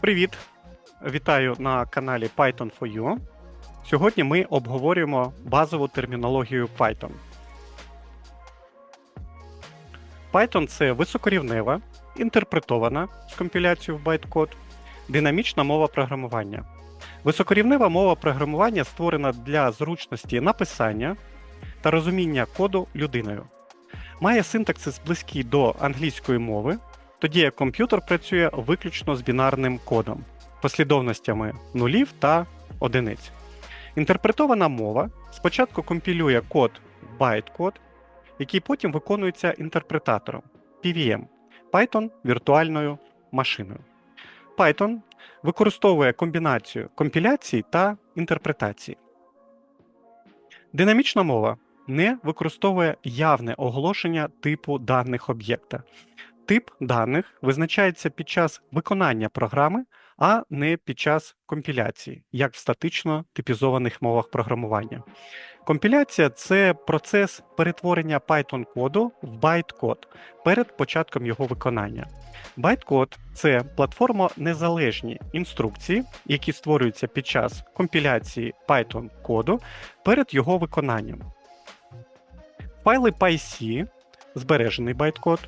Привіт! Вітаю на каналі Python for You. Сьогодні ми обговорюємо базову термінологію Python. Python це високорівнева, інтерпретована з компіляцією в байткод, динамічна мова програмування. Високорівнева мова програмування створена для зручності написання та розуміння коду людиною. Має синтаксис близький до англійської мови, тоді як комп'ютер працює виключно з бінарним кодом, послідовностями нулів та одиниць. Інтерпретована мова спочатку компілює код в байткод, який потім виконується інтерпретатором PVM Python віртуальною машиною. Python використовує комбінацію компіляції та інтерпретації. Динамічна мова не використовує явне оголошення типу даних об'єкта. Тип даних визначається під час виконання програми, а не під час компіляції, як в статично типізованих мовах програмування. Компіляція це процес перетворення Python коду в байт-код перед початком його виконання. Байт-код це платформа незалежні інструкції, які створюються під час компіляції Python коду перед його виконанням. Файли PyC, збережений байткод,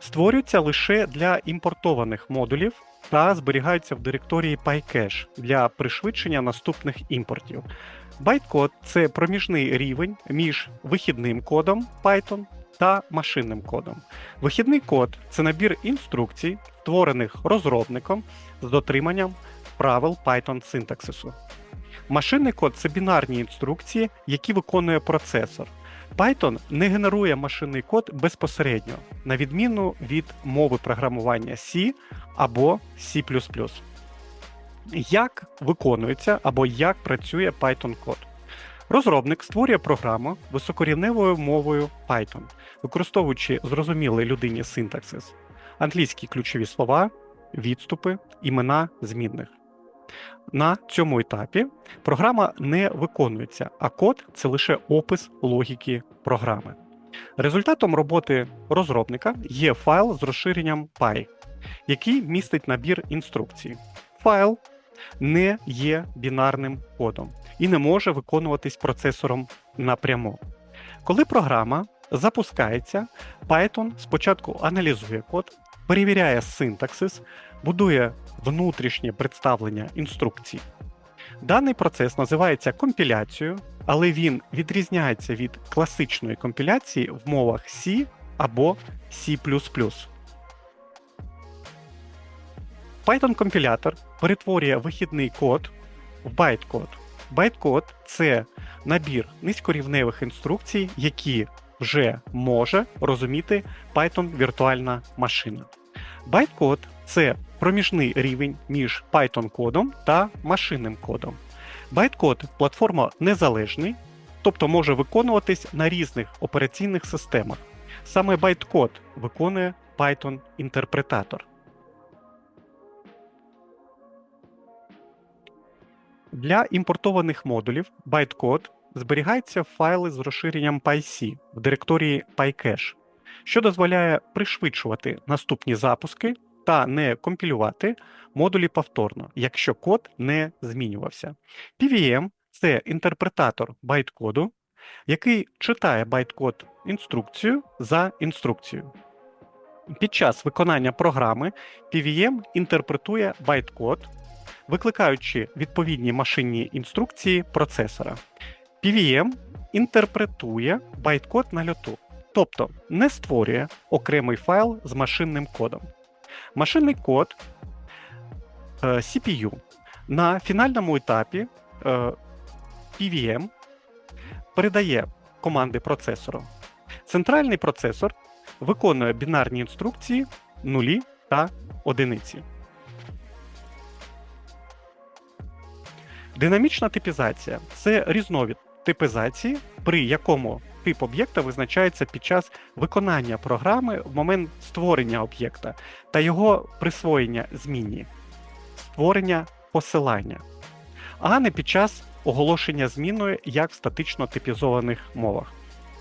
створюються лише для імпортованих модулів та зберігаються в директорії PyCache для пришвидшення наступних імпортів. Байткод це проміжний рівень між вихідним кодом Python та машинним кодом. Вихідний код це набір інструкцій, створених розробником з дотриманням правил Python синтаксису. Машинний код це бінарні інструкції, які виконує процесор. Python не генерує машинний код безпосередньо, на відміну від мови програмування C або C. Як виконується або як працює Python код? Розробник створює програму високорівневою мовою Python, використовуючи зрозумілий людині синтаксис, англійські ключові слова, відступи, імена змінних. На цьому етапі програма не виконується, а код це лише опис логіки програми. Результатом роботи розробника є файл з розширенням Py, який містить набір інструкцій. Файл не є бінарним кодом і не може виконуватись процесором напряму. Коли програма запускається, Python спочатку аналізує код, перевіряє синтаксис, будує внутрішнє представлення інструкцій. Даний процес називається компіляцією, але він відрізняється від класичної компіляції в мовах C або C. Python компілятор перетворює вихідний код в байткод. Байткод це набір низькорівневих інструкцій, які вже може розуміти Python віртуальна машина. Байткод це проміжний рівень між Python кодом та машинним кодом. Байткод платформа незалежний, тобто може виконуватись на різних операційних системах. Саме байткод виконує Python інтерпретатор. Для імпортованих модулів байткод зберігається в файли з розширенням PyC в директорії PyCache, що дозволяє пришвидшувати наступні запуски та не компілювати модулі повторно, якщо код не змінювався. PVM це інтерпретатор байткоду, який читає байткод інструкцію за інструкцією. Під час виконання програми PVM інтерпретує байткод, викликаючи відповідні машинні інструкції процесора. PVM інтерпретує байткод на льоту, тобто не створює окремий файл з машинним кодом. Машинний код е, CPU на фінальному етапі е, PVM передає команди процесору. Центральний процесор виконує бінарні інструкції нулі та одиниці. Динамічна типізація це різновид типізації, при якому тип об'єкта визначається під час виконання програми в момент створення об'єкта та його присвоєння змінні, створення посилання, а не під час оголошення зміною як в статично типізованих мовах.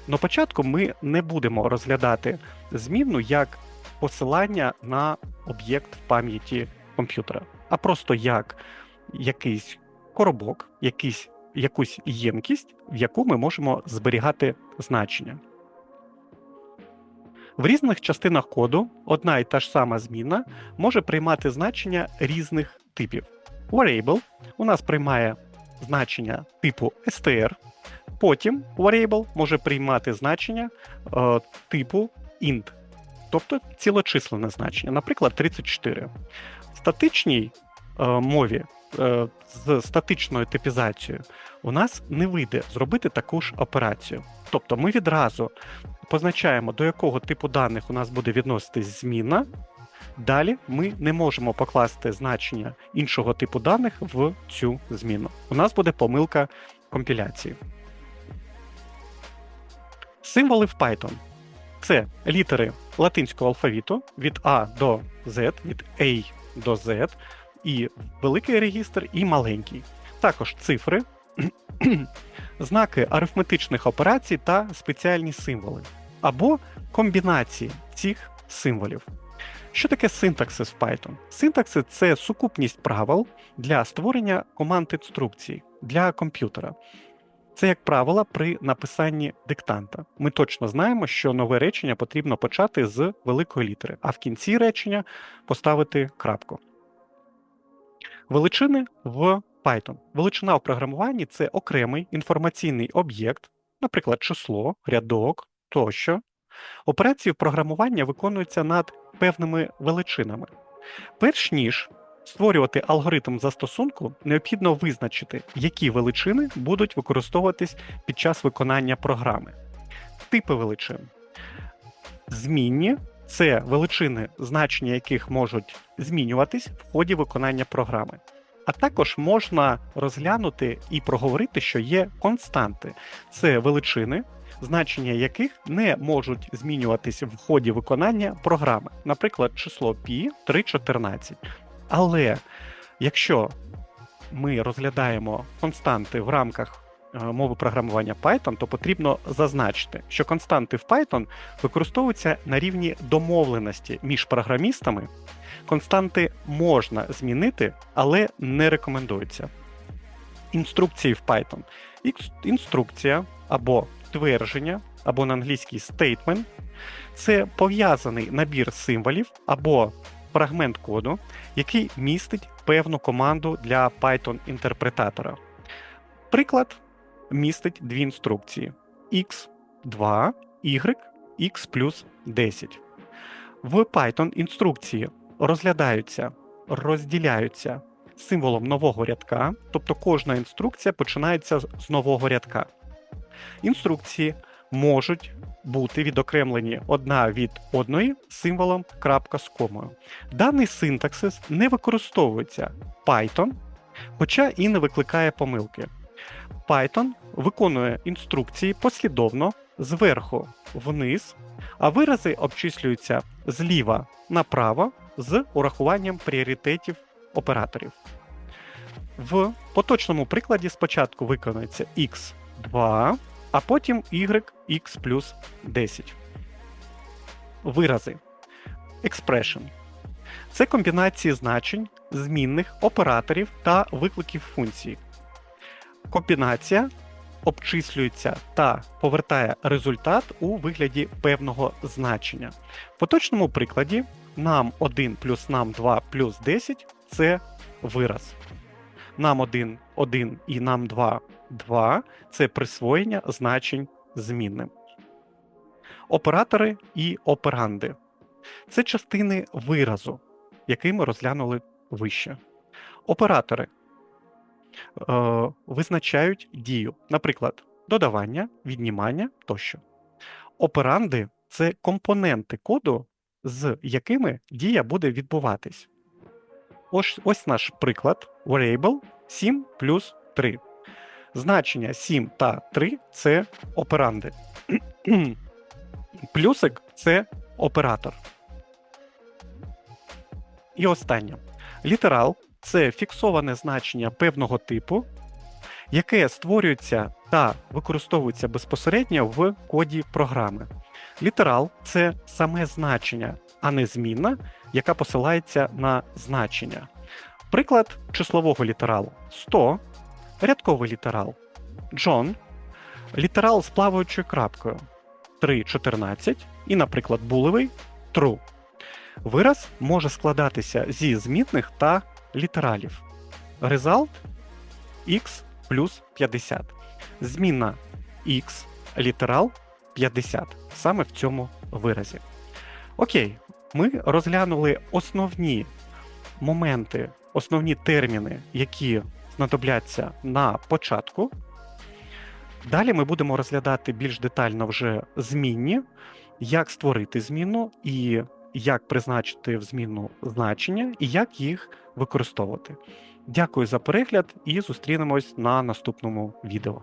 На початку ми не будемо розглядати змінну як посилання на об'єкт в пам'яті комп'ютера. а просто як якийсь коробок, якийсь, якусь ємкість, в яку ми можемо зберігати значення. В різних частинах коду одна і та ж сама зміна може приймати значення різних типів. Variable у нас приймає значення типу str, потім variable може приймати значення е, типу int, тобто цілочисленне значення, наприклад, 34. В статичній е, мові е, з статичною типізацією у нас не вийде зробити таку ж операцію. Тобто ми відразу позначаємо, до якого типу даних у нас буде відноситись зміна. Далі ми не можемо покласти значення іншого типу даних в цю зміну. У нас буде помилка компіляції. Символи в Python це літери латинського алфавіту від А до Z, від A до Z, і великий регістр, і маленький. Також цифри, знаки арифметичних операцій та спеціальні символи, або комбінації цих символів. Що таке синтаксис в Python? Синтаксис це сукупність правил для створення команд інструкцій для комп'ютера. Це, як правило, при написанні диктанта. Ми точно знаємо, що нове речення потрібно почати з великої літери, а в кінці речення поставити крапку. Величини в Python. Величина в програмуванні це окремий інформаційний об'єкт, наприклад, число, рядок тощо. Операції в програмування виконуються над певними величинами. Перш ніж створювати алгоритм застосунку, необхідно визначити, які величини будуть використовуватись під час виконання програми. Типи величин. Змінні це величини, значення яких можуть змінюватись в ході виконання програми. А також можна розглянути і проговорити, що є константи. Це величини, значення яких не можуть змінюватися в ході виконання програми, наприклад, число π 314. Але якщо ми розглядаємо константи в рамках е, мови програмування Python, то потрібно зазначити, що константи в Python використовуються на рівні домовленості між програмістами. Константи можна змінити, але не рекомендується. Інструкції в Python. Інструкція або твердження, або на англійській statement це пов'язаний набір символів або фрагмент коду, який містить певну команду для Python-інтерпретатора. Приклад містить дві інструкції: x2, y, x плюс 10. В Python інструкції розглядаються, розділяються символом нового рядка, тобто кожна інструкція починається з нового рядка. Інструкції можуть бути відокремлені одна від одної символом крапка з комою. Даний синтаксис не використовується Python, хоча і не викликає помилки. Python виконує інструкції послідовно зверху вниз, а вирази обчислюються зліва направо з урахуванням пріоритетів операторів. В поточному прикладі спочатку виконується x2, а потім yx плюс 10. Вирази. Expression. Це комбінації значень, змінних операторів та викликів функції. Комбінація обчислюється та повертає результат у вигляді певного значення. В поточному прикладі нам 1 плюс нам 2 плюс 10 це вираз. Нам 1 1 і нам 2 2 це присвоєння значень змінним. Оператори і операнди це частини виразу, який ми розглянули вище. Оператори е, визначають дію, наприклад, додавання, віднімання тощо. Операнди це компоненти коду, з якими дія буде відбуватись. Ось ось наш приклад variable 7 плюс 3. Значення 7 та 3 це операнди. Плюсик це оператор. І останнє. Літерал це фіксоване значення певного типу, яке створюється та використовується безпосередньо в коді програми. Літерал це саме значення, а не змінна, яка посилається на значення. Приклад числового літералу 100, рядковий літерал John, літерал з плаваючою крапкою 3.14 і, наприклад, булевий true. Вираз може складатися зі змінних та літералів. Result x плюс 50. Змінна x, літерал 50 саме в цьому виразі. Окей, ми розглянули основні моменти, основні терміни, які знадобляться на початку. Далі ми будемо розглядати більш детально вже змінні, як створити зміну, і як призначити в зміну значення, і як їх використовувати. Дякую за перегляд і зустрінемось на наступному відео.